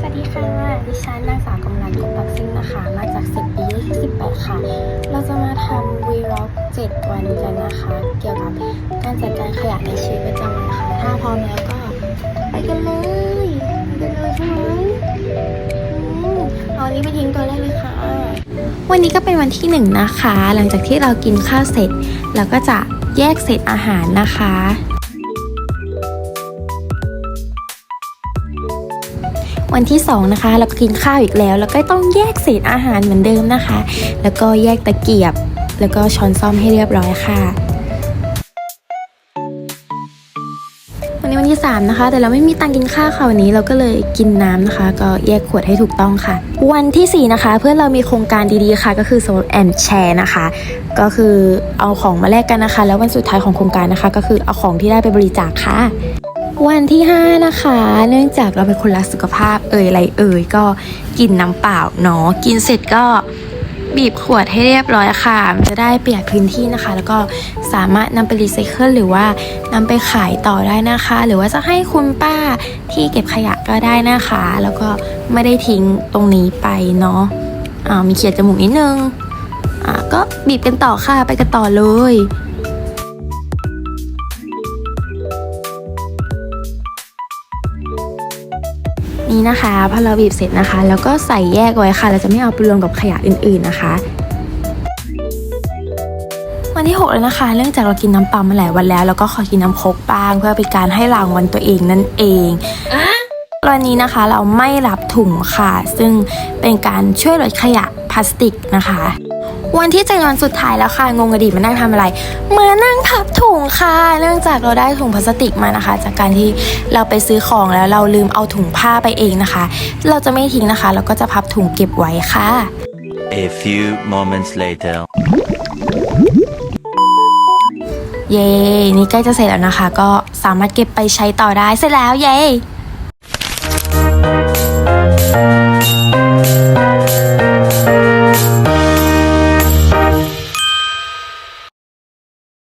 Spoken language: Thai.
สวัสดีค่ะ ดิฉันนางสาวกำลังกบปักซิ่งนะคะ มาจากสิบปีที่สิบแปดค่ะ เราจะมาทำวีล็อกเจ็ดวันกันนะคะ เกี่ยวกับการจัดการขยะในชีวิตประจำวันค่ะ ถ้าพร้อมแล้วก็ไปกันเลยไปกันเลยใช่ไหมเอนนี้ไปทิ้งตัวแรกเลยค่ะ วันนี้ก็เป็นวันที่หนึ่งนะคะ หลังจากที่เรากินข้าวเสร็จเราก็จะแยกเศษอาหารนะคะ วันที่สองนะคะเราก็กินข้าวอีกแล้ว แล้วก็ต้องแยกเศษอาหารเหมือนเดิมนะคะ แล้วก็แยกตะเกียบ แล้วก็ช้อนซ่อมให้เรียบร้อยค่ะวันนี้วันที่ 3 นะคะ แต่เราไม่มีตังกินข้าวค่ะวันนี้เราก็เลยกินน้ำนะคะ ก็แยกขวดให้ถูกต้องค่ะ วันที่ 4 นะคะ เพื่อนเรามีโครงการดีๆค่ะ ก็คือ s o l and Share นะคะ ก็คือเอาของมาแลกกันนะคะ แล้ววันสุดท้ายของโครงการนะคะ ก็คือเอาของที่ได้ไปบริจาคค่ะ วันที่ 5 นะคะ เนื่องจากเราเป็นคนรักสุขภาพเอ่ยอะไรเอ่ยก็กินน้ำเปล่าเนาะกินเสร็จก็บีบขวดให้เรียบร้อยค่ะจะได้เประหยัดพื้นที่นะคะ แล้วก็สามารถนำไปรีไซเคิลหรือว่านำไปขายต่อได้นะคะ หรือว่าจะให้คุณป้าที่เก็บขยะก็ได้นะคะ แล้วก็ไม่ได้ทิ้งตรงนี้ไปเนาะอ่ามีเขียดจมูกนิดนึงอ่าก็บีบกันต่อค่ะไปกันต่อเลย นี้นะคะพอเราบีบเสร็จนะคะ แล้วก็ใส่แยกไว้ค่ะ เราจะไม่เอาไปรวมกับขยะอื่นๆนะคะวันที่6แล้วนะคะ เนื่องจากเรากินน้ำปลามาหลายวันแล้ว แล้วก็ขอกินน้ำโคกบ้าง เพื่อเป็นการให้รางวัลตัวเองนั่นเองวันนี้นะคะเราไม่รับถุงค่ะ ซึ่งเป็นการช่วยลดขยะพลาสติกนะคะ วันที่เจ็ดวันสุดท้ายแล้วค่ะ งงอดีมานั่งทำอะไร มานั่งพับถุงค่ะ เนื่องจากเราได้ถุงพลาสติกมานะคะ จากการที่เราไปซื้อของแล้วเราลืมเอาถุงผ้าไปเองนะคะ เราจะไม่ทิ้งนะคะ เราก็จะพับถุงเก็บไว้ค่ะ A few moments later. เย้ นี่ใกล้จะเสร็จแล้วนะคะ ก็สามารถเก็บไปใช้ต่อได้ เสร็จแล้ว เย้